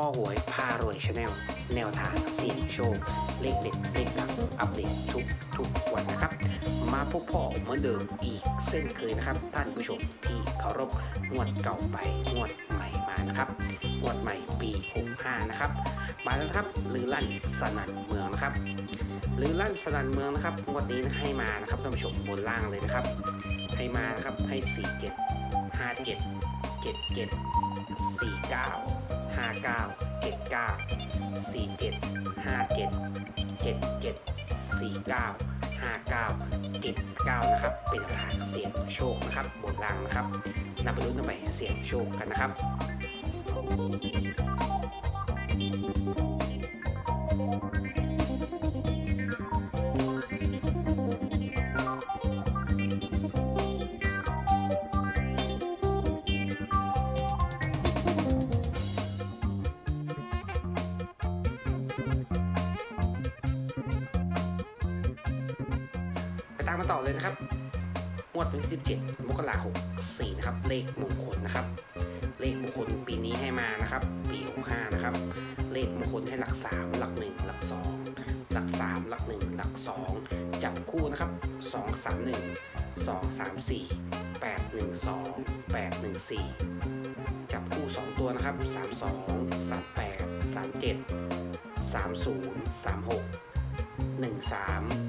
ข้อหวยพารวยชาแนลแนวทางเสี่ยงโชค เลขเด็ดเลขดังอัปเดตทุกทุกวันนะครับ มาพบพ่อเหมือนเดิมอีกเส้นเคยนะครับ ท่านผู้ชมที่เคารพงวดเก่าไปงวดใหม่มานะครับงวดใหม่ปี65นะครับมาแล้วครับลือลั่นสนั่นเมืองนะครับลือลั่นสนั่นเมืองนะครับงวดนี้ให้มานะครับท่านผู้ชมบนล่างเลยนะครับ ให้มานะครับให้4 7 5 7 7 7 4 9 5 9 7 9 4 7 5 7 7 7 4 9 5 9 7 9นะครับ เป็นทางเสียงโชคนะครับบนล่างนะครับนำไปลุ้นกันไปเสียงโชคกันนะครับ ตามมาต่อเลยนะครับงวดวันที่17มกราคม64นะครับ เลขมงคลนะครับ เลขมงคลปีนี้ให้มานะครับ ปี65นะครับ เลขมงคลให้หลัก 3 หลัก 1 หลัก 2 หลัก 3 หลัก 1 หลัก 2 จับคู่นะครับ 2 3 1 2 3 4 8 1 2 8 1 4 จับคู่ 2 ตัวนะครับ 3 2 3 8 3 7 3 0 3 6 1 3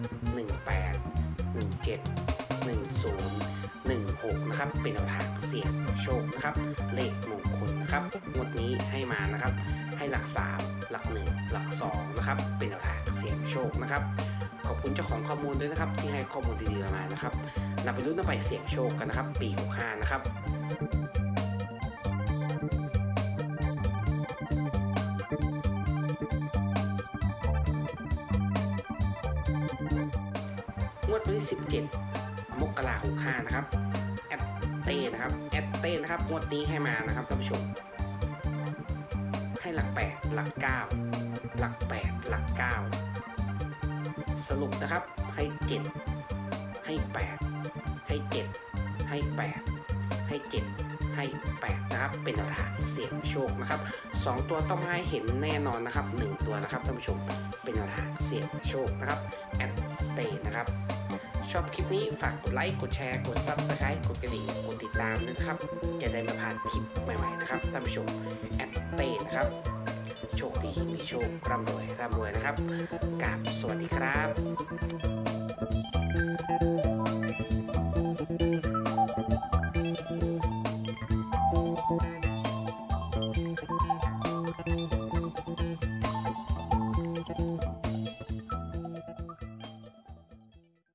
1 7 1 0 1 6 นะครับ เป็นแนวทางเสี่ยงโชคนะครับ เลขมงคลนะครับงวดนี้ให้มานะครับ ให้หลัก 3 หลัก 1 หลัก 2 นะครับ เป็นแนวทางเสี่ยงโชคนะครับ ขอบคุณเจ้าของข้อมูลด้วยนะครับ ที่ให้ข้อมูลดีๆมานะครับนำไปรุ่นนำไปเสี่ยงโชคกันนะครับ ปี 65 นะครับ วดวันที่ 17 มกราคม65นะครับแอดเต้นะครับแอดเต้นะครับงวดนี้ให้มานะครับท่านผู้ชม ให้หลัก 8 หลัก 9 หลัก 8 หลัก 9 สรุปนะครับให้ 7 ให้ 8 ให้ 7 ให้ 8 ให้ 7 ให้ 8 นะครับ เป็นแนวทางเสี่ยงโชคนะครับ 2 ตัวต้องให้เห็นแน่นอนนะครับ 1 ตัวนะครับท่านผู้ชมเป็นแนวทางเสี่ยงโชคนะครับแอดเต้นะครับ ชอบคลิปนี้ฝากกดไลค์กดแชร์กดซับสไครต์กดกระดิ่งกดติดตามนะครับ จะได้มาผ่านคลิปใหม่ๆนะครับท่านผู้ชมแอดเต้นะครับโชคดีมีโชคร่ำรวยร่ำรวยนะครับกราบสวัสดีครับ